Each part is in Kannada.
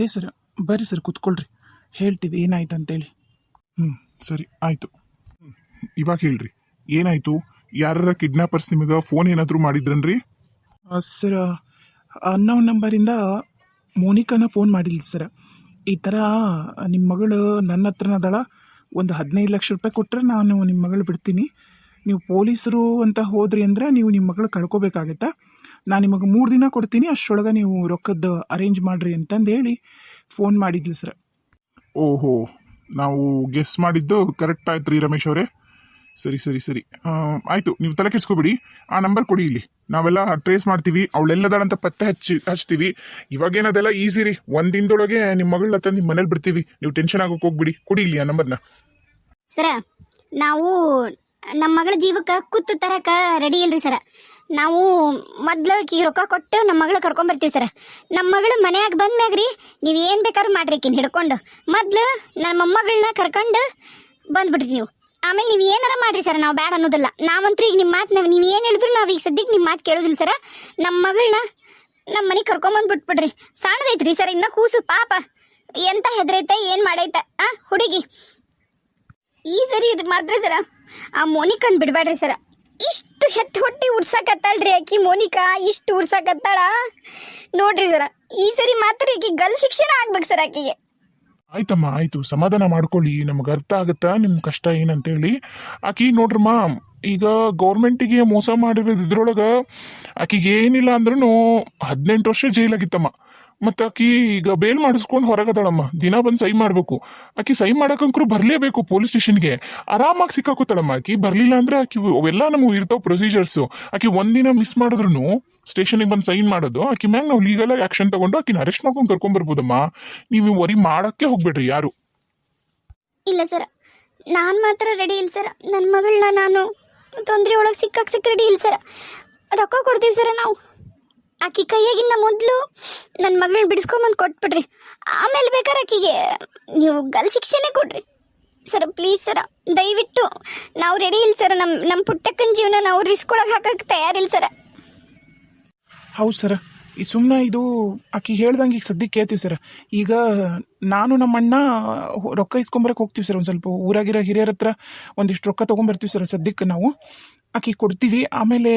ಅದೇ ಸರ್. ಬರ್ರಿ ಸರ್ ಕುತ್ಕೊಳ್ರಿ. ಹೇಳ್ತೀವಿ ಏನಾಯ್ತು ಅಂತೇಳಿ. ಹ್ಞೂ ಸರಿ ಆಯಿತು. ಇವಾಗ ಹೇಳ್ರಿ. ಏನಾಯಿತು? ಯಾರ ಕಿಡ್ನಾಪರ್ಸ್ ನಿಮಗೆ ಫೋನ್ ಏನಾದರೂ ಮಾಡಿದ್ರನ್ರಿ? ಸರ್ ನಂಬರ್ ನಂಬರಿಂದ ಮೋನಿಕಾನ ಫೋನ್ ಮಾಡಿಲ್ಲ ಸರ್. ಈ ಥರ ನಿಮ್ಮ ಮಗಳು ನನ್ನ ಹತ್ರನ ಅದಾಳ. ಒಂದು ಹದಿನೈದು ಲಕ್ಷ ರೂಪಾಯಿ ಕೊಟ್ಟರೆ ನಾನು ನಿಮ್ಮ ಮಗಳು ಬಿಡ್ತೀನಿ. ನೀವು ಪೊಲೀಸರು ಅಂತ ಹೋದ್ರಿ ಅಂದರೆ ನೀವು ನಿಮ್ಮ ಮಗಳು ಕಳ್ಕೊಬೇಕಾಗತ್ತಾ? ನಾನು ನಿಮಗೆ ಮೂರು ದಿನ ಕೊಡ್ತೀನಿ ಅಷ್ಟರೊಳಗೆ ನೀವು ರೊಕ್ಕದ ಅರೇಂಜ್ ಮಾಡಿರಿ ಅಂತಂದು ಹೇಳಿ ಫೋನ್ ಮಾಡಿದ್ಲು ಸರ್ ಓಹೋ ನಾವು ಗೆಸ್ ಮಾಡಿದ್ದು ಕರೆಕ್ಟ್ ಆಯ್ತು ರೀ ರಮೇಶ್ ಅವರೇ. ಸರಿ ಸರಿ ಸರಿ. ಆಯಿತು ಆಯ್ತು ನೀವು ತಲೆ ಕೆಡ್ಸ್ಕೊಬಿಡಿ. ಆ ನಂಬರ್ ಕೊಡಿ ಇಲ್ಲಿ. ನಾವೆಲ್ಲ ಟ್ರೇಸ್ ಮಾಡ್ತೀವಿ ಅವಳೆಲ್ಲದಾಳಂತ ಪತ್ತೆ ಹಚ್ಚಿ ಹಚ್ತೀವಿ. ಇವಾಗೇನದೆಲ್ಲ ಈಸಿ ರೀ. ಒಂದು ದಿನದೊಳಗೆ ನಿಮ್ಮ ಮಗಳ ತಂದು ನಿಮ್ಮ ಮನೇಲಿ ಬಿಡ್ತೀವಿ. ನೀವು ಟೆನ್ಷನ್ ಆಗೋಕೆ ಹೋಗ್ಬಿಡಿ. ಕೊಡಿ ಇಲ್ಲಿ ಆ ನಂಬರ್ನ ಸರ ನಾವು ನಮ್ಮ ಮಗಳ ಜೀವಕ್ಕೆ ಕುತ್ತು ತರಕ ರೆಡಿ ಇಲ್ರಿ ಸರ ನಾವು ಮೊದ್ಲು ಈಗ ರೊಕ್ಕ ಕೊಟ್ಟು ನಮ್ಮ ಮಗಳ ಕರ್ಕೊಂಬರ್ತೀವಿ ಸರ್. ನಮ್ಮ ಮಗಳು ಮನೆಯಾಗ ಬಂದ್ಮ್ಯಾಗ ರೀ ನೀವು ಏನು ಬೇಕಾದ್ರೂ ಮಾಡ್ರಿ ಕಿನ್ ಹಿಡ್ಕೊಂಡು. ಮೊದ್ಲು ನನ್ನ ಮೊಮ್ಮಗಳನ್ನ ಕರ್ಕೊಂಡು ಬಂದ್ಬಿಡ್ರಿ ನೀವು. ಆಮೇಲೆ ನೀವು ಏನಾರ ಮಾಡ್ರಿ ಸರ್, ನಾವು ಬ್ಯಾಡ ಅನ್ನೋದಿಲ್ಲ. ನಾವಂತೂ ಈಗ ನಿಮ್ಮ ಮಾತು ನೀವು ಏನು ಹೇಳಿದ್ರು ನಾವು ಈಗ ಸದ್ಯಕ್ಕೆ ನಿಮ್ಮ ಮಾತು ಕೇಳೋದಿಲ್ಲ ಸರ. ನಮ್ಮ ಮಗಳನ್ನ ನಮ್ಮ ಮನೆಗೆ ಕರ್ಕೊಂಬಂದು ಬಿಟ್ಬಿಡ್ರಿ ಸಣ್ಣದೈತ್ರಿ ಸರ್, ಇನ್ನ ಕೂಸು ಪಾಪ. ಎಂತ ಹೆದ್ರೈತೆ, ಏನು ಮಾಡೈತೆ, ಆ, ಹುಡುಗಿ. ಈ ಸರಿ ಇದು ಮಾತ್ರ ಸರ, ಆ ಮೋನಿಕನ್ ಬಿಡಬೇಡ್ರಿ ಸರ್. ಇಷ್ಟು ಹೆತ್ತು ಹೊಟ್ಟಿ ಉಡ್ಸಕತ್ತಾಳ್ರಿ ಆಕಿ ಮೋನಿಕಾ, ಇಷ್ಟು ಉಡ್ಸಕತ್ತಾಳ? ನೋಡ್ರಿ ಸರ, ಈ ಸರಿ ಮಾತ್ರ ಈಕಿ ಗಲ್ ಶಿಕ್ಷಣ ಆಗ್ಬೇಕು ಸರ್ ಆಕಿಗೆ. ಆಯ್ತಮ್ಮ, ಆಯ್ತು. ಸಮಾಧಾನ ಮಾಡ್ಕೊಳ್ಳಿ. ನಮ್ಗೆ ಅರ್ಥ ಆಗುತ್ತಾ? ನಿಮ್ಮ ಕಷ್ಟ ಏನಂತೇಳಿ. ಆಕಿ ನೋಡ್ರಮ್ಮ, ಈಗ ಗೌರ್ಮೆಂಟಿಗೆ ಮೋಸ ಮಾಡಿರೋದು ಇದ್ರೊಳಗೆ ಆಕಿಗೆ ಏನಿಲ್ಲ ಅಂದ್ರೂ ಹದಿನೆಂಟು ವರ್ಷ ಜೈಲಾಗಿತ್ತಮ್ಮ. ಮತ್ತು ಆಕಿ ಈಗ ಬೇಲ್ ಮಾಡಿಸ್ಕೊಂಡು ಹೊರಗದಾಳಮ್ಮ. ದಿನ ಬಂದು ಸೈ ಮಾಡಬೇಕು. ಆಕಿ ಸೈ ಮಾಡಕ್ಕಂಕ್ರು ಬರಲೇಬೇಕು ಪೊಲೀಸ್ ಸ್ಟೇಷನ್ಗೆ. ಆರಾಮಾಗಿ ಸಿಕ್ಕಾಕೋತಾಳಮ್ಮ ಆಕಿ ಬರಲಿಲ್ಲ ಅಂದ್ರೆ ಆಕಿ ಅವೆಲ್ಲ ನಮಗೆ ಇರ್ತಾವ ಪ್ರೊಸೀಜರ್ಸು ಆಕಿ ಒಂದಿನ ಮಿಸ್ ಮಾಡಿದ್ರು ಸ್ಟೇಷನಿಗೆ ಬಂದು ಸೈನ್ ಮಾಡೋದು, ಆಕಿ ಮ್ಯಾಗ ನಾವು ಲೀಗಲ್ ಆಗಿ ಆಕ್ಷನ್ ತಗೊಂಡು ಆಕಿನ ಅರೆಸ್ಟ್ ಮಾಡ್ಕೊಂಡು ಕರ್ಕೊಂಡ್ಬರ್ಬೋದಮ್ಮ ನೀವು ವರಿ ಮಾಡಕ್ಕೆ ಹೋಗ್ಬೇಡ್ರಿ ಯಾರು. ಇಲ್ಲ ಸರ್. ನಾನು ಮಾತ್ರ ರೆಡಿ ಇಲ್ಲ ಸರ್. ನನ್ನ ಮಗಳನ್ನ ನಾನು ತೊಂದರೆ ಒಳಗೆ ಸಿಕ್ಕಾಕ್ ಸಿಕ್ಕ ರೆಡಿ ಇಲ್ಲ ಸರ್. ರೊಕ್ಕ ಕೊಡ್ತೀವಿ ಸರ ನಾವು. ಆಕಿ ಕೈಯಾಗಿಂದ ಮೊದಲು ನನ್ನ ಮಗಳನ್ನ ಬಿಡಿಸ್ಕೊಂಬಂದು ಕೊಟ್ಬಿಡ್ರಿ ಆಮೇಲೆ ಬೇಕಾದ್ರೆ ಆಕಿಗೆ ನೀವು ಗಲ್ ಶಿಕ್ಷೆನೇ ಕೊಡ್ರಿ. ಸರ್ ಪ್ಲೀಸ್ ಸರ, ದಯವಿಟ್ಟು ನಾವು ರೆಡಿ ಇಲ್ಲ ಸರ್ ನಮ್ಮ ನಮ್ಮ ಪುಟ್ಟಕ್ಕನ ಜೀವನ ನಾವು ರಿಸ್ಕ್ ಒಳಗೆ ಹಾಕಕ್ಕೆ ತಯಾರಿಲ್ಲ ಸರ. ಹೌದು ಸರ, ಈ ಸುಮ್ಮನೆ ಇದು ಆಕಿ ಹೇಳ್ದಂಗೆ ಈಗ ಸದ್ಯಕ್ಕೆ ಕೇಳ್ತೀವಿ ಸರ್. ಈಗ ನಾನು ನಮ್ಮ ಅಣ್ಣ ರೊಕ್ಕ ಇಸ್ಕೊಂಬರಕ್ಕೆ ಹೋಗ್ತೀವಿ ಸರ್, ಒಂದು ಸ್ವಲ್ಪ ಊರಾಗಿರೋ ಹಿರಿಯರ ಹತ್ರ ಒಂದಿಷ್ಟು ರೊಕ್ಕ ತೊಗೊಂಬರ್ತೀವಿ ಸರ್ ಸದ್ಯಕ್ಕೆ ನಾವು. ಆಕಿ ಕೊಡ್ತೀವಿ, ಆಮೇಲೆ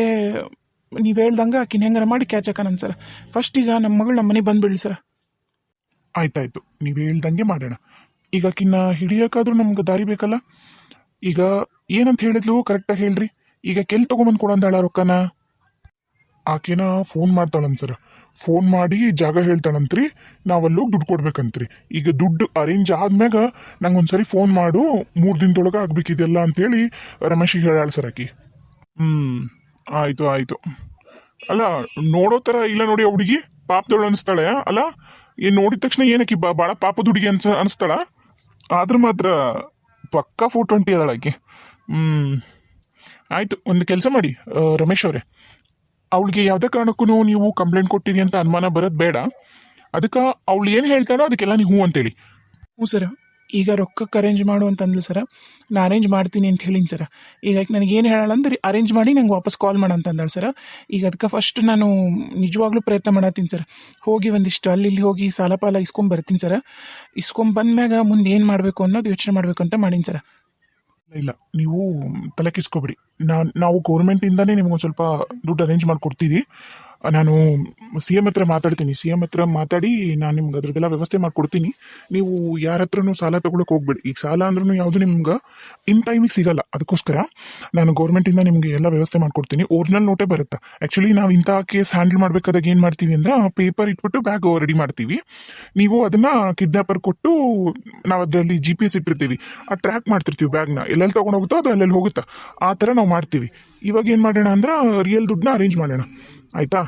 ನೀವು ಹೇಳ್ದಂಗೆ ಆಕಿನ ಹೆಂಗಾರ ಮಾಡಿ ಕ್ಯಾಚ್ ಹಾಕೋಣ ಸರ್ ಫಸ್ಟ್ ಈಗ ನಮ್ಮ ಮಗಳು ನಮ್ಮ ಮನೆಗೆ ಬಂದ್ಬಿಡ್ಲಿ ಸರ್ ಆಯ್ತಾಯ್ತು. ನೀವು ಹೇಳ್ದಂಗೆ ಮಾಡೋಣ. ಈಗ ಆಕಿನ ಹಿಡಿಯೋಕ್ಕಾದ್ರೂ ನಮ್ಗೆ ದಾರಿ ಬೇಕಲ್ಲ? ಈಗ ಏನಂತ ಹೇಳಿದ್ಲು? ಕರೆಕ್ಟಾಗಿ ಹೇಳ್ರಿ. ಈಗ ಕೆಲ್ ತಗೊಂಬಂದು ಕೊಡಂದಾಳ ರೊಕ್ಕನ? ಆಕೆನ ಫೋನ್ ಮಾಡ್ತಾಳಂತ ಸರ್ ಫೋನ್ ಮಾಡಿ ಜಾಗ ಹೇಳ್ತಾಳಂತ್ರಿ. ನಾವಲ್ಲೋಗಿ ದುಡ್ಡು ಕೊಡ್ಬೇಕಂತ್ರಿ. ಈಗ ದುಡ್ಡು ಅರೇಂಜ್ ಆದ್ಮ್ಯಾಗ ನಂಗೆ ಒಂದ್ಸರಿ ಫೋನ್ ಮಾಡು. ಮೂರು ದಿನದೊಳಗೆ ಆಗ್ಬೇಕಿದೆಲ್ಲ ಅಂತೇಳಿ ರಮೇಶಿಗೆ ಹೇಳಾಳ ಸರ್ ಆಕಿ. ಹ್ಮ್. ಆಯ್ತು ಆಯ್ತು. ಅಲ್ಲ, ನೋಡೋ ಥರ ಇಲ್ಲ ನೋಡಿ ಆ ಹುಡುಗಿ? ಪಾಪದವಳು ಅನಿಸ್ತಾಳೆ, ಅಲ್ಲ? ಏನು ನೋಡಿದ ತಕ್ಷಣ ಏನಕ್ಕೆ ಬಾ ಭಾಳ ಪಾಪದ ಹುಡುಗಿ ಅನ್ಸ, ಅನಿಸ್ತಾಳ? ಆದ್ರೆ ಮಾತ್ರ ಪಕ್ಕಾ ಫೋರ್ ಟ್ವೆಂಟಿ ಅದಾಳ ಆಕೆ. ಹ್ಮ್. ಆಯ್ತು, ಒಂದು ಕೆಲಸ ಮಾಡಿ ರಮೇಶ್ ಅವರೇ. ಅವಳಿಗೆ ಯಾವುದೇ ಕಾರಣಕ್ಕೂ ನೀವು ಕಂಪ್ಲೇಂಟ್ ಕೊಟ್ಟಿರಿ ಅಂತ ಅನುಮಾನ ಬರೋದು ಬೇಡ. ಅದಕ್ಕೆ ಅವಳು ಏನು ಹೇಳ್ತಾಳೋ ಅದಕ್ಕೆಲ್ಲ ನೀವು ಹ್ಞೂ ಅಂತೇಳಿ. ಹ್ಞೂ ಸರ್. ಈಗ ರೊಕ್ಕಕ್ಕೆ ಅರೇಂಜ್ ಮಾಡು ಅಂತ ಸರ್. ನಾ ಅರೇಂಜ್ ಮಾಡ್ತೀನಿ ಅಂತ ಹೇಳಿನಿ ಸರ್. ಈಗ ನನಗೆ ಏನು ಹೇಳಂದ್ರೆ ಅರೇಂಜ್ ಮಾಡಿ ನಂಗೆ ವಾಪಸ್ ಕಾಲ್ ಮಾಡು ಅಂತ ಅಂದಾಳೆ ಸರ್. ಈಗ ಅದಕ್ಕೆ ಫಸ್ಟ್ ನಾನು ನಿಜವಾಗ್ಲೂ ಪ್ರಯತ್ನ ಮಾಡತ್ತೀನಿ ಸರ್. ಹೋಗಿ ಒಂದಿಷ್ಟು ಅಲ್ಲಿ ಇಲ್ಲಿ ಹೋಗಿ ಸಾಲ ಪಾಲ ಇಸ್ಕೊಂಡ್ ಬರ್ತೀನಿ ಸರ್. ಇಸ್ಕೊಂಡ್ ಬಂದ್ಮ್ಯಾಗ ಮುಂದೆ ಏನು ಮಾಡಬೇಕು ಅನ್ನೋದು ಯೋಚನೆ ಮಾಡಬೇಕು ಅಂತ ಮಾಡೀನಿ ಸರ್. ಇಲ್ಲ ನೀವು ತಲೆ ಕಿಸ್ಕೊಬಿಡಿ ನಾನು, ನಾವು ಗೌರ್ಮೆಂಟಿಂದಾನೇ ನಿಮ್ಗೊಂದು ಸ್ವಲ್ಪ ದುಡ್ಡು ಅರೇಂಜ್ ಮಾಡಿಕೊಡ್ತೀವಿ. ನಾನು ಸಿ ಎಂ ಹತ್ರ ಮಾತಾಡ್ತೀನಿ. ಸಿ ಎಂ ಹತ್ರ ಮಾತಾಡಿ ನಾನು ನಿಮ್ಗೆ ಅದ್ರದ್ದೆಲ್ಲ ವ್ಯವಸ್ಥೆ ಮಾಡ್ಕೊಡ್ತೀನಿ. ನೀವು ಯಾರ ಹತ್ರನೂ ಸಾಲ ತಗೊಳಕ್ ಹೋಗ್ಬೇಡಿ. ಈಗ ಸಾಲ ಅಂದ್ರೂ ಯಾವುದು ನಿಮ್ಗೆ ಇನ್ ಟೈಮಿಗೆ ಸಿಗಲ್ಲ. ಅದಕ್ಕೋಸ್ಕರ ನಾನು ಗೌರ್ಮೆಂಟಿಂದ ನಿಮಗೆ ಎಲ್ಲ ವ್ಯವಸ್ಥೆ ಮಾಡ್ಕೊಡ್ತೀನಿ. ಒರಿಜಿನಲ್ ನೋಟೇ ಬರುತ್ತೆ? ಆ್ಯಕ್ಚುಲಿ ನಾವು ಇಂಥ ಕೇಸ್ ಹ್ಯಾಂಡಲ್ ಮಾಡಬೇಕಾದಾಗ ಏನು ಮಾಡ್ತೀವಿ ಅಂದ್ರೆ ಪೇಪರ್ ಇಟ್ಬಿಟ್ಟು ಬ್ಯಾಗ್ ರೆಡಿ ಮಾಡ್ತೀವಿ. ನೀವು ಅದನ್ನ ಕಿಡ್ನಾಪರ್ ಕೊಟ್ಟು ನಾವು ಅದರಲ್ಲಿ ಜಿ ಪಿ ಎಸ್ ಇಟ್ಟಿರ್ತೀವಿ. ಆ ಟ್ರ್ಯಾಕ್ ಮಾಡ್ತಿರ್ತೀವಿ ಬ್ಯಾಗ್ನ ಎಲ್ಲೆಲ್ಲಿ ತೊಗೊಂಡು ಹೋಗುತ್ತೋ ಅದು ಅಲ್ಲೆಲ್ಲಿ ಹೋಗುತ್ತಾ? ಆ ಥರ ನಾವು ಮಾಡ್ತೀವಿ. ಇವಾಗ ಏನು ಮಾಡೋಣ ಅಂದ್ರೆ ರಿಯಲ್ ದುಡ್ಡನ್ನ ಅರೇಂಜ್ ಮಾಡೋಣ. ಆಯ್ತಾ?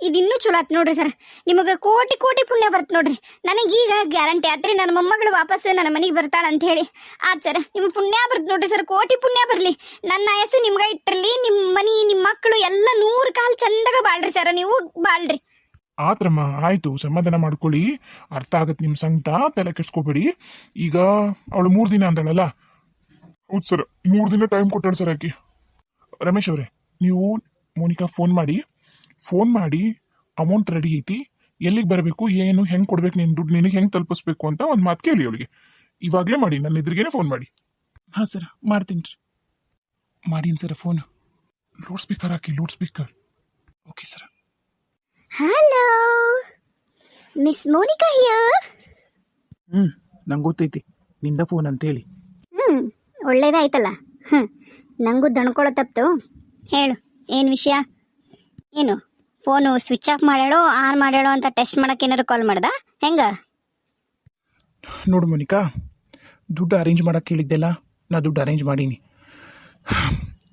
ಇದಿನ್ನೂ ಚಲೋ ಆತ್ ನೋಡ್ರಿ ಸರ್. ನಿಮಗೆ ಕೋಟಿ ಕೋಟಿ ಪುಣ್ಯ ಬರ್ತ ನೋಡ್ರಿ. ನನಗೀಗ ಗ್ಯಾರಂಟಿ ಆತ್ರಿ ನನ್ನ ಮೊಮ್ಮಗಳು ವಾಪಸ್ ನನ್ನ ಮನೆಗೆ ಬರ್ತಾಳ ಅಂತ ಹೇಳಿ. ಆತ್ ಸರ್ ನಿಮ್ ಪುಣ್ಯ ಬರ್ತ ನೋಡ್ರಿ ಸರ್. ಕೋಟಿ ಪುಣ್ಯ ಬರಲಿ. ನನ್ನ ಆಯಸ್ಸು ನಿಮ್ಗೆ ಇಟ್ಟಿರ್ಲಿ. ನಿಮ್ಮ ಮನಿ ನಿಮ್ಮ ಮಕ್ಕಳು ಎಲ್ಲ ನೂರು ಕಾಲ್ ಚಂದಾಗ ಬಾಳ್ರಿ ಸರ್. ನೀವು ಬಾಳ್ರಿ. ಆತ್ರಮ್ಮ ಆಯ್ತು. ಸಮಾಧಾನ ಮಾಡ್ಕೊಳ್ಳಿ. ಅರ್ಥ ಆಗತ್ತೆ ನಿಮ್ಮ ಸಂಕಟ. ತಲೆ ಕೆಡ್ಸ್ಕೋಬೇಡಿ. ಈಗ ಅವಳು ಮೂರು ದಿನ ಅಂದಳಲ್ಲ? ಹೌದು ಸರ್. ಮೂರು ದಿನ ಟೈಮ್ ಕೊಟ್ಟಾಳ ಸರ್ ಆಕಿ. ರಮೇಶ್ ಅವರೇ ನೀವು ಮೋನಿಕಾ ಫೋನ್ ಮಾಡಿ ಫೋನ್ ಮಾಡಿ ಅಮೌಂಟ್ ರೆಡಿ ಐತಿ ಎಲ್ಲಿಗೆ ಬರಬೇಕು ಏನು ಹೆಂಗೆ ಕೊಡ್ಬೇಕು ನಿನ್ನ ದುಡ್ಡು ನಿನಗೆ ಹೆಂಗೆ ತಲುಪಿಸ್ಬೇಕು ಅಂತ ಒಂದು ಮಾತು ಕೇಳಿ ಅವಳಿಗೆ. ಇವಾಗಲೇ ಮಾಡಿ ನನ್ನ ಎದುರಿಗೇನೆ ಫೋನ್ ಮಾಡಿ. ಹಾಂ ಸರ್ ಮಾಡ್ತೀನಿ ರೀ. ಮಾಡೀನಿ sir phone. Loud speaker hockey loud speaker okay sir. Hello miss Monica here ಹ್ಞೂ ನಂಗೆ ಗೊತ್ತೈತಿ ನಿಂದ ಫೋನ್ ಅಂತೇಳಿ. ಹ್ಞೂ ಒಳ್ಳೇದಾಯ್ತಲ್ಲ. ಹ್ಞೂ ನಂಗೂ ದಣ್ಕೊಳ್ಳೋ ತಪ್ತು. ಹೇಳು ಏನು ವಿಷಯ? ಏನು? ಫೋನು ಸ್ವಿಚ್ ಆಫ್ ಮಾಡ್ಯಾಳೋ ಆನ್ ಮಾಡ್ಯಾಳೋ ಅಂತ ಟೆಸ್ಟ್ ಮಾಡಕ್ಕೆ ಏನಾರು ಕಾಲ್ ಮಾಡ್ದ? ಹೆಂಗ? ನೋಡು ಮೋನಿಕಾ ದುಡ್ಡು ಅರೇಂಜ್ ಮಾಡಕ್ಕೆ ಕೇಳಿದ್ದೆಲ್ಲ ನಾ ದುಡ್ಡು ಅರೇಂಜ್ ಮಾಡೀನಿ.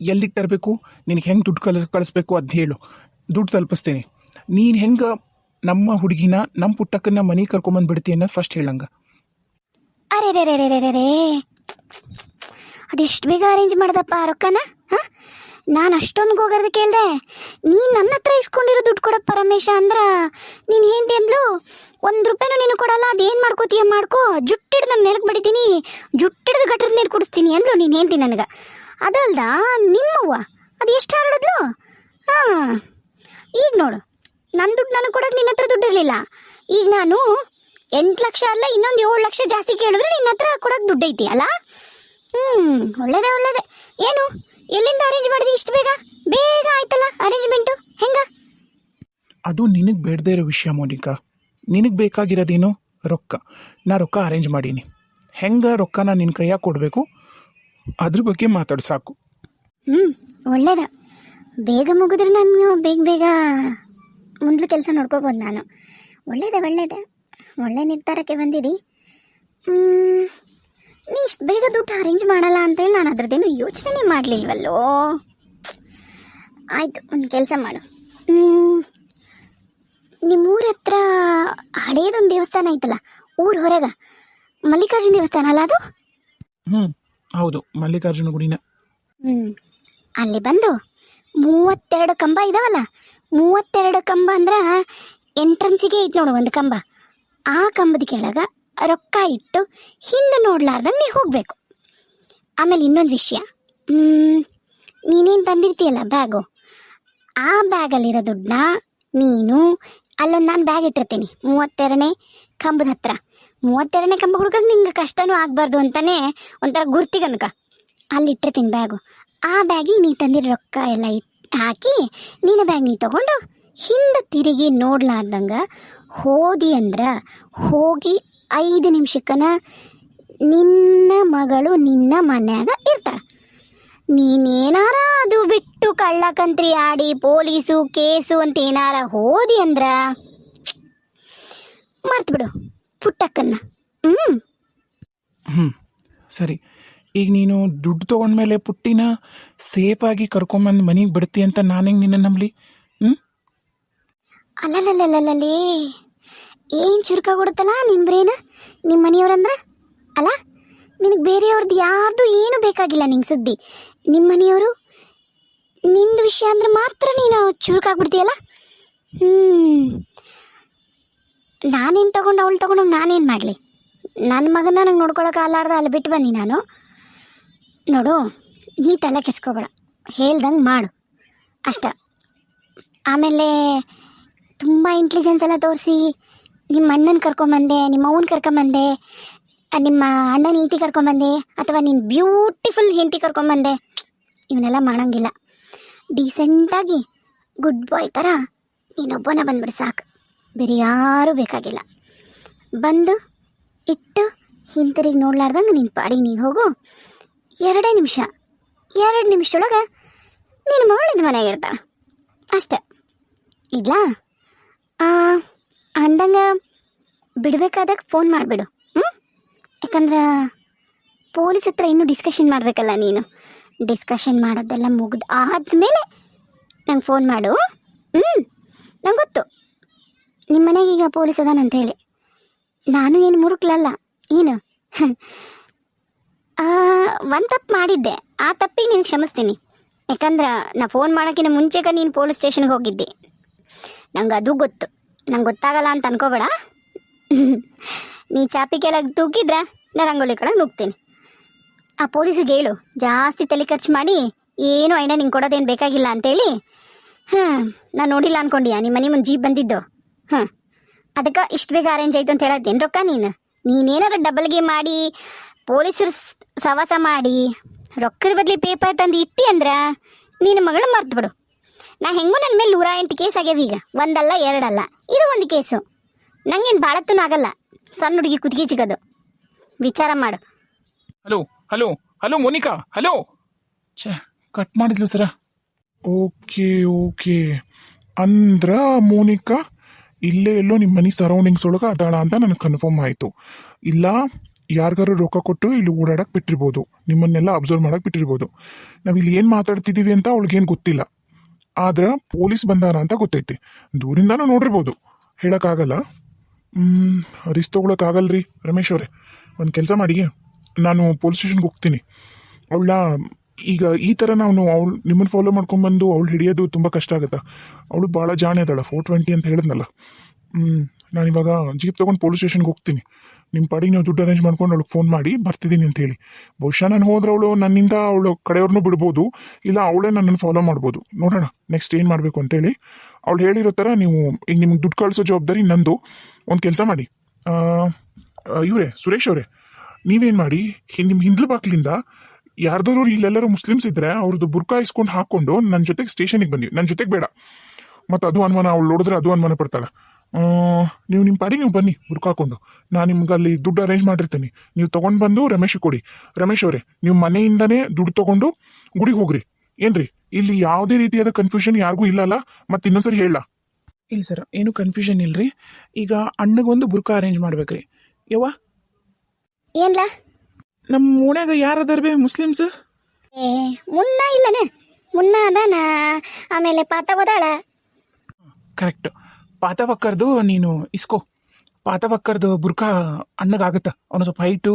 ಎಲ್ಲಿಗೆ ತರಬೇಕು? ನಿನಗೆ ಹೆಂಗೆ ದುಡ್ಡು ಕಲ ಕಳಿಸ್ಬೇಕು ಅದು ಹೇಳು. ದುಡ್ಡು ತಲುಪಿಸ್ತೀನಿ. ನೀನು ಹೆಂಗೆ ನಮ್ಮ ಹುಡುಗಿನ ನಮ್ಮ ಪುಟ್ಟಕ್ಕನ್ನ ಮನೆಗೆ ಕರ್ಕೊಂಬಂದು ಬಿಡ್ತಿ ಅನ್ನೋದು ಫಸ್ಟ್ ಹೇಳಂಗ. ಅರೆ ರೇ ರೇ ರೇ ರೇ ರೇ ಅದೆಷ್ಟು ಬೇಗ ಅರೇಂಜ್ ಮಾಡ್ದಪ್ಪ ರೊಕ್ಕನ? ಹಾಂ? ನಾನು ಅಷ್ಟೊಂದು ಹೋಗೋದು ಕೇಳ್ದೆ, ನೀನು ನನ್ನ ಹತ್ರ ಇಸ್ಕೊಂಡಿರೋ ದುಡ್ಡು ಕೊಡಪ್ಪ ಪರಮೇಶ ಅಂದ್ರೆ ನೀನು ಏನು ಅಂದ್ಲು, ಒಂದು ರೂಪಾಯಿನೂ ನೀನು ಕೊಡಲ್ಲ, ಅದೇನು ಮಾಡ್ಕೋತೀಯ ಮಾಡ್ಕೋ, ಜುಟ್ಟಿಡ್ದು ನಾನು ನೆಲಕ್ಕೆ ಬಡಿತೀನಿ, ಜುಟ್ಟಿಡ್ದು ಗಟ್ಟದ ನೀರು ಕುಡಿಸ್ತೀನಿ ಅಂದ್ಲು ನೀನು ಹೇಳ್ತಿ ನನಗೆ. ಅದಲ್ದ, ನಿಮ್ಮವ್ವ, ಅದು ಎಷ್ಟು ಹರಡಿದ್ಲು? ಹಾಂ, ಈಗ ನೋಡು ನನ್ನ ದುಡ್ಡು ನನಗೆ ಕೊಡೋದು ನಿನ್ನ ಹತ್ರ ದುಡ್ಡು ಇರಲಿಲ್ಲ. ಈಗ ನಾನು ಎಂಟು ಲಕ್ಷ ಅಲ್ಲ, ಇನ್ನೊಂದು ಏಳು ಲಕ್ಷ ಜಾಸ್ತಿ ಕೇಳಿದ್ರೆ ನಿನ್ನ ಹತ್ರ ಕೊಡೋಕೆ ದುಡ್ಡು ಅಲ್ಲ? ಹ್ಞೂ ಒಳ್ಳೇದೇ ಒಳ್ಳೇದೇ. ಏನು? ಎಲ್ಲಿಂದ ಅರೇಂಜ್ ಮಾಡಿದೆ ಇಷ್ಟು ಬೇಗ? ಬೇಗ ಆಯ್ತಲ್ಲ ಅರೇಂಜ್ಮೆಂಟು ಹೆಂಗ? ಅದು ನಿನಗೆ ಬೇಡದೇ ಇರೋ ವಿಷಯ ಮೋನಿಕಾ. ನಿನಗೆ ಬೇಕಾಗಿರೋದೇನು? ರೊಕ್ಕ. ನಾ ರೊಕ್ಕ ಅರೇಂಜ್ ಮಾಡೀನಿ. ಹೆಂಗೆ ರೊಕ್ಕನ ನಿನ್ನ ಕೈಯಾಗ ಕೊಡಬೇಕು? ಅದ್ರ ಬಗ್ಗೆ ಮಾತಾಡು ಸಾಕು. ಹ್ಞೂ ಒಳ್ಳೇದ. ಬೇಗ ಮುಗಿದ್ರೆ ನಾನು ಬೇಗ ಬೇಗ ಮುಂದ್ಲು ಕೆಲಸ ನೋಡ್ಕೋಬೋದು ನಾನು. ಒಳ್ಳೇದೆ ಒಳ್ಳೇದೆ. ಒಳ್ಳೆ ನಿರ್ಧಾರಕ್ಕೆ ಬಂದಿದ್ದಿ ನೀ ಇಷ್ಟು ಬೇಗ ದುಡ್ಡು ಅರೇಂಜ್ ಮಾಡಲ್ಲ ಅಂತೇಳಿ ನಾನು ಅದ್ರದ್ದೇನು ಯೋಚನೆ ಮಾಡಲಿಲ್ವಲ್ಲೋ? ಆಯಿತು ಒಂದು ಕೆಲಸ ಮಾಡು. ನಿಮ್ಮೂರ ಹತ್ರ ಹಳೇದೊಂದು ದೇವಸ್ಥಾನ ಐತಲ್ಲ ಊರ ಹೊರಗ ಮಲ್ಲಿಕಾರ್ಜುನ ದೇವಸ್ಥಾನ ಅಲ್ಲ ಅದು? ಹ್ಞೂ ಹೌದು ಮಲ್ಲಿಕಾರ್ಜುನ ಗುಡಿನ. ಹ್ಞೂ ಅಲ್ಲಿ ಬಂದು ಮೂವತ್ತೆರಡು ಕಂಬ ಇದಾವಲ್ಲ ಮೂವತ್ತೆರಡು ಕಂಬ ಅಂದ್ರೆ ಎಂಟ್ರೆನ್ಸಿಗೆ ಐತೆ ನೋಡು ಒಂದು ಕಂಬ. ಆ ಕಂಬದ ಕೆಳಗ ರೊಕ್ಕ ಇಟ್ಟು ಹಿಂದೆ ನೋಡ್ಲಾರ್ದಂಗೆ ನೀ ಹೋಗಬೇಕು. ಆಮೇಲೆ ಇನ್ನೊಂದು ವಿಷಯ. ನೀನೇನು ತಂದಿರ್ತೀಯಲ್ಲ ಬ್ಯಾಗು? ಆ ಬ್ಯಾಗಲ್ಲಿರೋ ದುಡ್ಡನ್ನ ನೀನು ಅಲ್ಲೊಂದು ನಾನು ಬ್ಯಾಗ್ ಇಟ್ಟಿರ್ತೀನಿ. ಮೂವತ್ತೆರಡನೇ ಕಂಬದ ಹತ್ರ. ಮೂವತ್ತೆರಡನೇ ಕಂಬ ಹುಡುಗಕ್ಕೆ ನಿಂಗೆ ಕಷ್ಟನೂ ಆಗಬಾರ್ದು ಅಂತಲೇ ಒಂಥರ ಗುರ್ತಿಗನ್ಕ ಅಲ್ಲಿ ಇಟ್ಟಿರ್ತೀನಿ ಬ್ಯಾಗು. ಆ ಬ್ಯಾಗಿಗೆ ನೀ ತಂದಿರೋ ರೊಕ್ಕ ಎಲ್ಲ ಇಟ್ ಹಾಕಿ ನೀನು ಬ್ಯಾಗ್ ನೀ ತೊಗೊಂಡು ಹಿಂದೆ ತಿರುಗಿ ನೋಡ್ಲಾರ್ದಂಗೆ ಹೋದಿ ಅಂದ್ರೆ ಹೋಗಿ ಐದು ನಿಮಿಷಕ್ಕನ ನಿನ್ನ ಮಗಳು ನಿನ್ನ ಮನ್ಯಾಗ ಇರ್ತಾಳ. ನೀನೇನಾರ ಅದು ಬಿಟ್ಟು ಕಳ್ಳಕಂತ್ರಿ ಆಡಿ ಪೊಲೀಸು ಕೇಸು ಅಂತ ಏನಾರ ಹೋದಿ ಅಂದ್ರ ಮರ್ತು ಬಿಡು ಪುಟ್ಟಕ್ಕನ್ನ. ಹ್ಞೂ ಹ್ಞೂ ಸರಿ. ಈಗ ನೀನು ದುಡ್ಡು ತಗೊಂಡ್ಮೇಲೆ ಪುಟ್ಟಿನ ಸೇಫಾಗಿ ಕರ್ಕೊಂಬಂದು ಮನೆಗೆ ಬಿಡ್ತಿ ಅಂತ ನಾನೇ ನಿನ್ನ ನಂಬಲಿ? ಹ್ಞೂ ಅಲ್ಲಲ್ಲಲ್ಲಲ್ಲೇ ಏನು ಚುರುಕ ಕೊಡುತ್ತಲ್ಲ ನಿಮ್ಮ ಬ್ರೇನ್? ನಿಮ್ಮ ಮನೆಯವ್ರಂದ್ರೆ? ಅಲ್ಲ, ನಿನಗೆ ಬೇರೆಯವ್ರದ್ದು ಯಾರ್ದು ಏನು ಬೇಕಾಗಿಲ್ಲ ನಿಂಗೆ ಸುದ್ದಿ. ನಿಮ್ಮ ಮನೆಯವರು, ನಿಂದು ವಿಷಯ ಅಂದ್ರೆ ಮಾತ್ರ ನೀನು ಚುರುಕಾಗ್ಬಿಡ್ತೀಯಲ್ಲ ಹ್ಞೂ ನಾನೇನು ತಗೊಂಡು ಅವಳು ತಗೊಂಡು ನಾನೇನು ಮಾಡಲಿ? ನನ್ನ ಮಗನ ನಂಗೆ ನೋಡ್ಕೊಳಕ್ಕೆ ಅಲ್ಲಾರ್ದ ಅಲ್ಲಿ ಬಿಟ್ಟು ಬನ್ನಿ ನಾನು. ನೋಡು, ನೀ ತಲೆ ಕೆಡ್ಸ್ಕೊಬೇಡ. ಹೇಳ್ದಂಗೆ ಮಾಡು. ಅಷ್ಟ. ಆಮೇಲೆ, ತುಂಬ ಇಂಟೆಲಿಜೆನ್ಸ್ ಎಲ್ಲ ತೋರಿಸಿ ನಿಮ್ಮ ಅಣ್ಣನ ಕರ್ಕೊಂಬಂದೆ ನಿಮ್ಮ ಅವ್ನ ಕರ್ಕೊಂಬಂದೆ ನಿಮ್ಮ ಅಣ್ಣನ ಹೆಂಡತಿ ಕರ್ಕೊಂಬಂದೆ ಅಥವಾ ನೀನು ಬ್ಯೂಟಿಫುಲ್ ಹೆಂಡತಿ ಕರ್ಕೊಂಬಂದೆ ಇವನ್ನೆಲ್ಲ ಮಾಡಂಗಿಲ್ಲ. ಡೀಸೆಂಟಾಗಿ ಗುಡ್ ಬಾಯ್ ಥರ ನೀನೊಬ್ಬನ ಬಂದ್ಬಿಡು ಸಾಕು. ಬೇರೆ ಯಾರೂ ಬೇಕಾಗಿಲ್ಲ. ಬಂದು ಇಟ್ಟು ಹಿಂತಿರುಗಿ ನೋಡ್ಲಾರ್ದಂಗೆ ನಿನ್ನ ಪಾಡಿಗೆ ನೀನು ಹೋಗು. ಎರಡೇ ನಿಮಿಷ, ಎರಡು ನಿಮಿಷದೊಳಗೆ ನಿನ್ನ ಮಗಳು ನಿನ್ನ ಮನೆಗೆ ಇರ್ತಾಳೆ. ಅಷ್ಟೆ. ಇಡ್ಲಾ? ಅಂದಂಗ ಬಿಡಬೇಕಾದಾಗ ಫೋನ್ ಮಾಡಿಬಿಡು. ಹ್ಞೂ ಯಾಕಂದ್ರೆ ಪೊಲೀಸ್ ಹತ್ರ ಇನ್ನೂ ಡಿಸ್ಕಷನ್ ಮಾಡಬೇಕಲ್ಲ ನೀನು. ಡಿಸ್ಕಷನ್ ಮಾಡೋದೆಲ್ಲ ಮುಗಿದು ಆದಮೇಲೆ ನಂಗೆ ಫೋನ್ ಮಾಡು. ಹ್ಞೂ ನಂಗೆ ಗೊತ್ತು. ನಿಮ್ಮ ಮನೆಗೆ ಈಗ ಪೊಲೀಸ್ ಅದಾನಂತ ಹೇಳಿ. ನಾನು ಏನು ಮುರುಕ್ಲಲ್ಲ? ಏನು? ಒಂದು ತಪ್ಪು ಮಾಡಿದ್ದೆ. ಆ ತಪ್ಪಿಗೆ ನೀನು ಕ್ಷಮಿಸ್ತೀನಿ. ಯಾಕಂದ್ರೆ ನಾ ಫೋನ್ ಮಾಡೋಕ್ಕಿಂತ ಮುಂಚೆಗೆ ನೀನು ಪೊಲೀಸ್ ಸ್ಟೇಷನ್ಗೆ ಹೋಗಿದ್ದೆ. ನಂಗೆ ಅದು ಗೊತ್ತು. ನಂಗೆ ಗೊತ್ತಾಗಲ್ಲ ಅಂತ ಅನ್ಕೋಬೇಡ. ನೀ ಚಾಪಿ ಕೆಳಗೆ ತೂಕಿದ್ರೆ ನಾನು ರಂಗೋಲಿ ಕಡೆಗೆ ನುಗ್ತೀನಿ. ಆ ಪೊಲೀಸಿಗೆ ಹೇಳು, ಜಾಸ್ತಿ ತಲೆ ಖರ್ಚು ಮಾಡಿ ಏನು ಐನ ನಿಂಗೆ ಕೊಡೋದೇನು ಬೇಕಾಗಿಲ್ಲ ಅಂತೇಳಿ. ಹಾಂ ನಾನು ನೋಡಿಲ್ಲ ಅನ್ಕೊಂಡಿಯಾ? ನಿಮ್ಮ ಮನೆ ಮುಂದೆ ಜೀಪ್ ಬಂದಿದ್ದು. ಹಾಂ ಅದಕ್ಕೆ ಇಷ್ಟು ಬೇಗ ಅರೇಂಜ್ ಆಯಿತು ಅಂತ ಹೇಳತ್ತೇನು ರೊಕ್ಕ ನೀನು? ನೀನೇನಾರ ಡಬಲ್ಗೆ ಮಾಡಿ, ಪೊಲೀಸರು ಸವಾಸ ಮಾಡಿ, ರೊಕ್ಕದ ಬದಲಿ ಪೇಪರ್ ತಂದು ಇಟ್ಟಿ ಅಂದ್ರೆ ನಿನ್ನ ಮಗಳು ಮರ್ತು ಬಿಡು. ನಾ ಹೆಂಗೂ ನನ್ನ ಮೇಲೆ ನೂರ ಎಂಟು ಕೇಸ್ ಆಗ್ಯಾವ ಈಗ. ಒಂದಲ್ಲ ಎರಡಲ್ಲ. ಇದು ಒಂದು ಕೇಸು. ನಂಗೇನು ಭಾಳತ್ತೂ ಆಗಲ್ಲ. ಸಣ್ಣ ಹುಡುಗಿ ಕುತ್ತಿಗೆ ಚಿಗೋದು. ವಿಚಾರ ಮಾಡು. Hello hello hello Monica hello. ಛೇ ಕಟ್ ಮಾಡಿದ್ಲು ಸರ. Okay okay. ಅಂದ್ರ ಮೋನಿಕಾ ಇಲ್ಲೇ ಎಲ್ಲೋ ನಿಮ್ಮ ಮನೆ ಸರೌಂಡಿಂಗ್ಸ್ ಒಳಗೆ ಅದಾಳ ಅಂತ ನನಗೆ ಕನ್ಫರ್ಮ್ ಆಯಿತು. ಇಲ್ಲ ಯಾರಿಗಾರು ರೊಕ್ಕ ಕೊಟ್ಟು ಇಲ್ಲಿ ಓಡಾಡಕ್ಕೆ ಬಿಟ್ಟಿರ್ಬೋದು. ನಿಮ್ಮನ್ನೆಲ್ಲ ಅಬ್ಸರ್ವ್ ಮಾಡಕ್ಕೆ ಬಿಟ್ಟಿರ್ಬೋದು. ನಾವು ಇಲ್ಲಿ ಏನು ಮಾತಾಡ್ತಿದ್ದೀವಿ ಅಂತ ಅವಳಿಗೇನು ಗೊತ್ತಿಲ್ಲ. ಆದ್ರೆ ಪೊಲೀಸ್ ಬಂದಾರ ಅಂತ ಗೊತ್ತೈತಿ. ದೂರಿಂದಾನು ನೋಡಿರ್ಬೋದು. ಹೇಳೋಕ್ಕಾಗಲ್ಲ. ರಿಸ್ಕ್ ಆಗಲ್ರಿ ರಮೇಶ್ ಅವರೇ. ಒಂದು ಕೆಲಸ ಮಾಡಿ ನಾನು ಪೊಲೀಸ್ ಸ್ಟೇಷನ್ಗೆ ಹೋಗ್ತೀನಿ. ಅವಳ ಈಗ ಈ ಥರ ನಾವು ಅವಳು ನಿಮ್ಮನ್ನು ಫಾಲೋ ಮಾಡ್ಕೊಂಬಂದು ಅವಳು ಹಿಡಿಯೋದು ತುಂಬ ಕಷ್ಟ ಆಗುತ್ತೆ. ಅವಳು ಭಾಳ ಜಾಣೆ ಅದಾಳ ಫೋರ್ ಟ್ವೆಂಟಿ ಅಂತ ಹೇಳಿದ್ನಲ್ಲ. ಹ್ಞೂ ಇವಾಗ ಜೀಪ್ ತೊಗೊಂಡು ಪೊಲೀಸ್ ಸ್ಟೇಷನ್ಗೆ ಹೋಗ್ತೀನಿ. ನಿಮ್ಮ ಪಾಡಿಗೆ ನೀವು ದುಡ್ಡು ಅರೇಂಜ್ ಮಾಡ್ಕೊಂಡು ಅವಳಿಗೆ ಫೋನ್ ಮಾಡಿ ಬರ್ತಿದ್ದೀನಿ ಅಂತ ಹೇಳಿ. ಬಹುಶಃ ನಾನು ಹೋದ್ರೆ ಅವಳು ನನ್ನಿಂದ ಅವಳು ಕಡೆಯವ್ರನ್ನೂ ಬಿಡ್ಬೋದು, ಇಲ್ಲ ಅವಳೇ ನನ್ನನ್ನು ಫಾಲೋ ಮಾಡ್ಬೋದು. ನೋಡೋಣ ನೆಕ್ಸ್ಟ್ ಏನು ಮಾಡಬೇಕು ಅಂತೇಳಿ ಅವಳು ಹೇಳಿರೋ ಥರ ನೀವು ಈಗ ನಿಮ್ಗೆ ದುಡ್ಡು ಕಳಿಸೋ ಜವಾಬ್ದಾರಿ ನಂದು. ಒಂದು ಕೆಲಸ ಮಾಡಿ. ಇವರೇ, ಸುರೇಶ್ ಅವರೇ, ನೀವೇನು ಮಾಡಿ ನಿಮ್ಮ ಹಿಂದ್ಲು ಬಾಕ್ಲಿಂದ ಯಾರ್ದಾದ್ರು ಇಲ್ಲೆಲ್ಲರೂ ಮುಸ್ಲಿಮ್ಸ್ ಇದ್ರೆ ಅವ್ರದ್ದು ಬುರ್ಕಾ ಇಸ್ಕೊಂಡು ಹಾಕೊಂಡು ನನ್ನ ಜೊತೆಗೆ ಸ್ಟೇಷನಿಗೆ ಬನ್ನಿ. ನನ್ನ ಜೊತೆಗೆ ಬೇಡ. ಮತ್ತು ಅದು ಅನುಮಾನ ಅವಳು ನೋಡಿದ್ರೆ ಅದು ಅನುಮಾನ ಪಡ್ತಾಳೆ. ನೀವು ನಿಮ್ಮ ಪಾಡಿಗೆ ನೀವು ಬನ್ನಿ ಬುರ್ಕಾ ಹಾಕೊಂಡು. ನಾನು ನಿಮ್ಗೆ ಅಲ್ಲಿ ದುಡ್ಡು ಅರೇಂಜ್ ಮಾಡಿರ್ತೀನಿ. ನೀವು ತೊಗೊಂಡು ಬಂದು ರಮೇಶ್ ಕೊಡಿ. ರಮೇಶ್ ಅವರೇ ನೀವು ಮನೆಯಿಂದನೇ ದುಡ್ಡು ತೊಗೊಂಡು ಗುಡಿಗೆ ಹೋಗ್ರಿ. ಏನ್ರಿ ಇಲ್ಲಿ ಯಾವುದೇ ರೀತಿಯಾದ ಕನ್ಫ್ಯೂಷನ್ ಯಾರಿಗೂ ಇಲ್ಲಲ್ಲ? ಮತ್ತೆ ಇನ್ನೊಂದ್ಸರಿ ಹೇಳ. ಇಲ್ಲ ಸರ್ ಏನು ಕನ್ಫ್ಯೂಷನ್ ಇಲ್ರಿ. ಈಗ ಅಣ್ಣಗೊಂದು ಬುರ್ಕ ಅರೇಂಜ್ ಮಾಡ್ಬೇಕ್ರಿ. ಯವ್ವ? ಏನ್ಲ? ನಮ್ಮ ಓಣ್ಯಾಗ ಯಾರದಾರ ಬೇ ಮುಸ್ಲಿಮ್ಸ್? ಏ ಮುನ್ನ ಇಲ್ಲನೆ. ಮುನ್ನ ಅದಾನ? ಆಮೇಲೆ ಪಾತ ಓದಾಳ ಕರೆಕ್ಟ್. ಪಾತವಕ್ಕರ್ದು ನೀನು ಇಸ್ಕೋ. ಪಾತವಕ್ಕರ್ದು ಬುರ್ಕಾ ಅಣ್ಣಗಾಗತ್ತ. ಅವನು ಸ್ವಲ್ಪ ಹೈಟು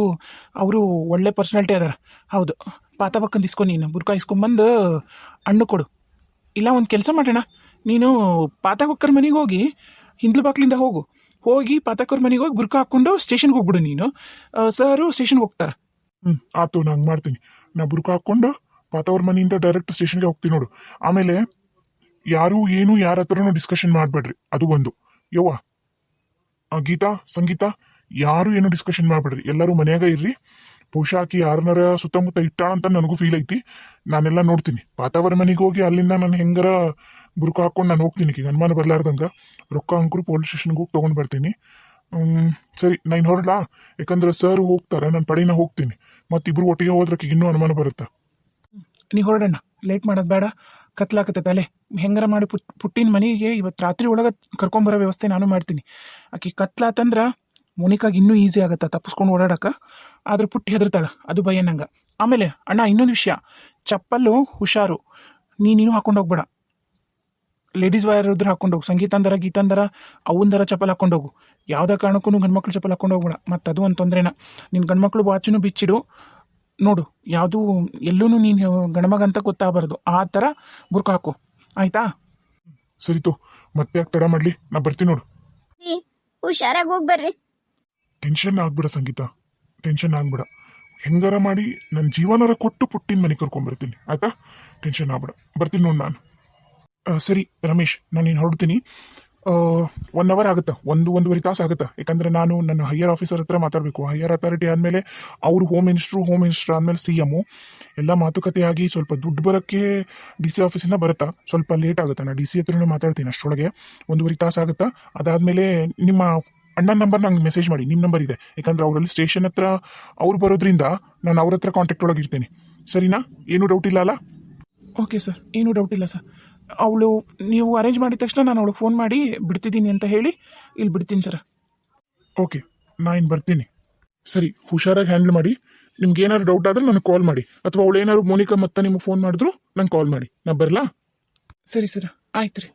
ಅವರು ಒಳ್ಳೆ ಪರ್ಸ್ನಾಲಿಟಿ ಅದಾರ. ಹೌದು. ಪಾತವಕ್ಕಂದು ಇಸ್ಕೊ ನೀನು. ಬುರ್ಕಾ ಇಸ್ಕೊಂಬಂದು ಹಣ್ಣು ಕೊಡು. ಇಲ್ಲ, ಒಂದು ಕೆಲಸ ಮಾಡೋಣ ನೀನು ಪಾತವಕ್ಕರ್ ಮನೆಗೆ ಹೋಗಿ ಹಿಂದ್ಲು ಬಾಕ್ಲಿಂದ ಹೋಗು. ಹೋಗಿ ಪಾತಕ್ಕರ್ ಮನೆಗೆ ಹೋಗಿ ಬುರ್ಕಾ ಹಾಕ್ಕೊಂಡು ಸ್ಟೇಷನ್ಗೆ ಹೋಗ್ಬಿಡು ನೀನು. ಸರು ಸ್ಟೇಷನ್ಗೆ ಹೋಗ್ತಾರೆ. ಹ್ಞೂ ಆಯ್ತು ನಾನು ಮಾಡ್ತೀನಿ. ನಾ ಬುರ್ಕ ಹಾಕ್ಕೊಂಡು ಪಾತವ್ರ ಮನೆಯಿಂದ ಡೈರೆಕ್ಟ್ ಸ್ಟೇಷನ್ಗೆ ಹೋಗ್ತೀನಿ ನೋಡು. ಆಮೇಲೆ ಯಾರು ಏನು ಯಾರ ಹತ್ರನೂ ಡಿಸ್ಕಷನ್ ಮಾಡಬೇಡ್ರಿ. ಅದು ಒಂದು. ಯವ್ವ ಗೀತಾ, ಸಂಗೀತ, ಯಾರು ಏನು ಡಿಸ್ಕಷನ್ ಮಾಡಬೇಡ್ರಿ. ಎಲ್ಲರೂ ಮನ್ಯಾಗ ಇರ್ರಿ. ಬಹುಶಃ ಆಕಿ ಯಾರನ್ನಾರ ಸುತ್ತಮುತ್ತ ಇಟ್ಟಾಳ ಅಂತ ನನಗೂ ಫೀಲ್ ಐತಿ. ನಾನೆಲ್ಲ ನೋಡ್ತೀನಿ. ವಾತಾವರಣ ಮನೆಗೆ ಹೋಗಿ ಅಲ್ಲಿಂದ ನಾನು ಹೆಂಗಾರ ಬುರುಕ ಹಾಕೊಂಡು ನಾನು ಹೋಗ್ತೀನಿ ಈಗ. ಅನುಮಾನ ಬರ್ಲಾರ್ದಂಗ ರೊಕ್ಕ ಅಂಕರು ಪೊಲೀಸ್ ಸ್ಟೇಷನ್ಗೆ ಹೋಗಿ ತೊಗೊಂಡು ಬರ್ತೀನಿ. ಸರಿ, ನಾನು ಹೊರಡ್ಲಾ? ಯಾಕಂದ್ರೆ ಸರ್ ಹೋಗ್ತಾರ, ನಾನು ಪಡಿನ ಹೋಗ್ತೀನಿ. ಮತ್ತಿಬ್ರು ಒಟ್ಟಿಗೆ ಹೋದ್ರಕ್ಕೆ ಇನ್ನೂ ಅನುಮಾನ ಬರುತ್ತೆ? ನೀ ಹೊರಡಣ್ಣ. ಲೇಟ್ ಮಾಡೋದು ಬೇಡ. ಕತ್ಲಾಕತ್ತೆ ಅಲ್ಲೇ ಹೆಂಗಾರ ಮಾಡಿ ಪುಟ್, ಪುಟ್ಟಿನ ಮನೆಗೆ ಇವತ್ತು ರಾತ್ರಿ ಒಳಗೆ ಕರ್ಕೊಂಬರೋ ವ್ಯವಸ್ಥೆ ನಾನು ಮಾಡ್ತೀನಿ. ಆಕೆ ಕತ್ಲಾತಂದ್ರೆ ಮೋನಿಕಾಗೆ ಇನ್ನೂ ಈಸಿ ಆಗುತ್ತೆ ತಪ್ಪಿಸ್ಕೊಂಡು ಓಡಾಡಕ್ಕೆ ಆದ್ರೆ ಪುಟ್ಟಿ ಹೆದರ್ತಾಳ. ಅದು ಭಯ ನಂಗೆ. ಆಮೇಲೆ, ಅಣ್ಣ ಇನ್ನೊಂದು ವಿಷಯ. ಚಪ್ಪಲ್ಲು ಹುಷಾರು. ನೀನು ಹಾಕೊಂಡು ಹೋಗ್ಬೇಡ. ಲೇಡೀಸ್ ವೈರ್ ಇದ್ರೆ ಹಾಕೊಂಡು ಹೋಗು. ಸಂಗೀತಂದರ, ಗೀತಂದರ, ಅವಂದರ ಚಪ್ಪಲ್ ಹಾಕೊಂಡು ಹೋಗು. ಯಾವುದೇ ಕಾರಣಕ್ಕೂ ಗಂಡ್ಮಕ್ಳು ಚಪ್ಪಲ್ ಹಾಕೊಂಡು ಹೋಗ್ಬೇಡ. ಮತ್ತು ಅದು ಒಂದು ತೊಂದರೆನ. ನಿನ್ನ ಗಂಡ್ಮಕ್ಳು ವಾಚನ್ನು ಬಿಚ್ಚಿಡು. ನೋಡು ಯಾವುದು ಎಲ್ಲೂ ನೀನು ಗಣಮಗಂತ ಗೊತ್ತಾಗಬಾರ್ದು. ಆ ಥರ ಬುರ್ಕ ಹಾಕು. ಆಯ್ತಾ? ಸರಿತು ಮತ್ತೆ ಯಾಕೆ ತಡ ಮಾಡ್ಲಿ? ನಾ ಬರ್ತೀನಿ ನೋಡು. ರೀ ಹುಷಾರಾಗಿ ಹೋಗಿ ಬರ್ರಿ. ಟೆನ್ಷನ್ ಆಗ್ಬಿಡ ಸಂಗೀತ. ಟೆನ್ಷನ್ ಆಗ್ಬಿಡ. ಹೆಂಗಾರ ಮಾಡಿ ನನ್ನ ಜೀವನರ ಕೊಟ್ಟು ಪುಟ್ಟಿನ ಮನೆ ಕರ್ಕೊಂಡ್ಬರ್ತೀನಿ ಆಯ್ತಾ? ಟೆನ್ಷನ್ ಆಗ್ಬಿಡ. ಬರ್ತೀನಿ ನೋಡು ನಾನು. ಆ, ಸರಿ ರಮೇಶ್ ನಾನು ನೀನು ಹೊರಡ್ತೀನಿ. ಒನ್ ಅವರ್ ಆಗುತ್ತೆ, ಒಂದು, ಒಂದೂವರೆ ತಾಸು ಆಗುತ್ತೆ. ಯಾಕಂದ್ರೆ ನಾನು ನನ್ನ ಹೈಯರ್ ಆಫೀಸರ್ ಹತ್ರ ಮಾತಾಡಬೇಕು. ಹೈಯರ್ ಅಥಾರಿಟಿ ಆದಮೇಲೆ ಅವರು ಹೋಮ್ ಮಿನಿಸ್ಟ್ರು ಹೋಮ್ ಮಿನಿಸ್ಟರ್ ಆದಮೇಲೆ ಸಿ ಎಂ ಎಲ್ಲ ಮಾತುಕತೆ ಆಗಿ ಸ್ವಲ್ಪ ದುಡ್ಡು ಬರೋಕ್ಕೆ ಡಿ ಸಿ ಆಫೀಸಿಂದ ಬರುತ್ತಾ? ಸ್ವಲ್ಪ ಲೇಟ್ ಆಗುತ್ತೆ. ನಾನು ಡಿ ಸಿ ಹತ್ರನೂ ಮಾತಾಡ್ತೀನಿ ಅಷ್ಟರೊಳಗೆ ಒಂದೂವರೆ ತಾಸು ಆಗುತ್ತಾ? ಅದಾದಮೇಲೆ ನಿಮ್ಮ ಅಣ್ಣನ ನಂಬರ್ ನಂಗೆ ಮೆಸೇಜ್ ಮಾಡಿ. ನಿಮ್ಮ ನಂಬರ್ ಇದೆ. ಯಾಕಂದ್ರೆ ಅವರಲ್ಲಿ ಸ್ಟೇಷನ್ ಹತ್ರ ಅವ್ರು ಬರೋದ್ರಿಂದ ನಾನು ಅವ್ರ ಹತ್ರ ಕಾಂಟ್ಯಾಕ್ಟ್ ಇರ್ತೀನಿ. ಸರಿನಾ? ಏನೂ ಡೌಟ್ ಇಲ್ಲ ಅಲ್ಲ? ಓಕೆ ಸರ್ ಏನೂ ಡೌಟ್ ಇಲ್ಲ ಸರ್ ಅವಳು ನೀವು ಅರೇಂಜ್ ಮಾಡಿದ ತಕ್ಷಣ ನಾನು ಅವಳಿಗೆ ಫೋನ್ ಮಾಡಿ ಬಿಡ್ತಿದ್ದೀನಿ ಅಂತ ಹೇಳಿ ಇಲ್ಲಿ ಬಿಡ್ತೀನಿ ಸರ್ ಓಕೆ ನಾ ಇನ್ನು ಬರ್ತೀನಿ. ಸರಿ ಹುಷಾರಾಗಿ ಹ್ಯಾಂಡಲ್ ಮಾಡಿ. ನಿಮ್ಗೆ ಏನಾದ್ರು ಡೌಟ್ ಆದ್ರೆ ನನಗೆ ಕಾಲ್ ಮಾಡಿ. ಅಥವಾ ಅವಳು ಏನಾದ್ರು ಮೋನಿಕಾ ಮತ್ತೆ ನಿಮ್ಗೆ ಫೋನ್ ಮಾಡಿದ್ರು ನಂಗೆ ಕಾಲ್ ಮಾಡಿ. ನಾ ಬರಲಾ? ಸರಿ ಸರ್ ಆಯ್ತು ರೀ